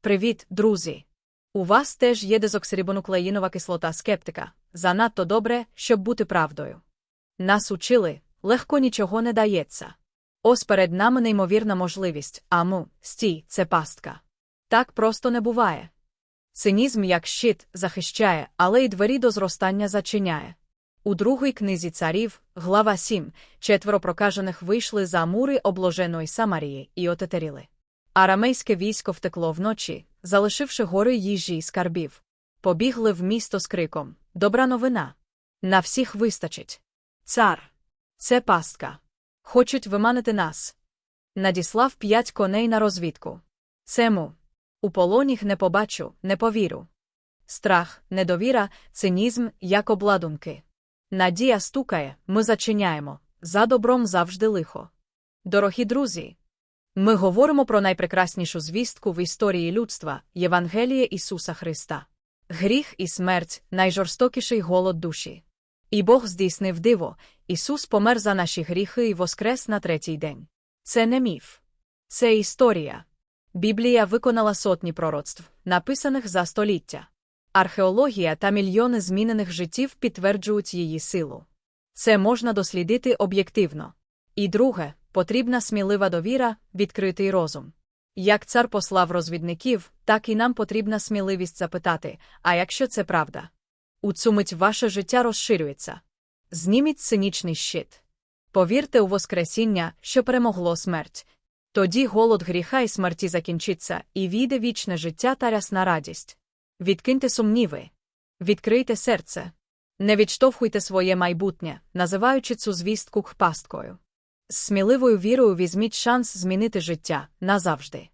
Привіт, друзі! У вас теж є дезоксирибонуклеїнова кислота скептика. Занадто добре, щоб бути правдою. Нас учили, легко нічого не дається. Ось перед нами неймовірна можливість, а му, стій, це пастка. Так просто не буває. Цинізм як щит захищає, але й двері до зростання зачиняє. У другій книзі царів, глава 7, четверо прокажених вийшли за мури обложеної Самарії і отетеріли. Арамейське військо втекло вночі, залишивши гори їжі й скарбів. Побігли в місто з криком Добра новина. На всіх вистачить. Цар. Це пастка. Хочуть виманити нас. Надіслав п'ять коней на розвідку. Цему. У полоніх не побачу, не повірю. Страх, недовіра, цинізм, як обладунки. Надія стукає, ми зачиняємо. За добром завжди лихо. Дорогі друзі. Ми говоримо про найпрекраснішу звістку в історії людства Євангеліє Ісуса Христа. Гріх і смерть найжорстокіший голод душі. І Бог здійснив диво, Ісус помер за наші гріхи і воскрес на третій день. Це не міф. Це історія. Біблія виконала сотні пророцтв, написаних за століття. Археологія та мільйони змінених життів підтверджують її силу. Це можна дослідити об'єктивно. І друге, потрібна смілива довіра, відкритий розум. Як цар послав розвідників, так і нам потрібна сміливість запитати, а якщо це правда? У цю мить ваше життя розширюється. Зніміть цинічний щит. Повірте у Воскресіння, що перемогло смерть. Тоді голод гріха і смерті закінчиться, і війде вічне життя та рясна радість. Відкиньте сумніви, відкрийте серце, не відштовхуйте своє майбутнє, називаючи цю звістку пасткою. З сміливою вірою візьміть шанс змінити життя назавжди.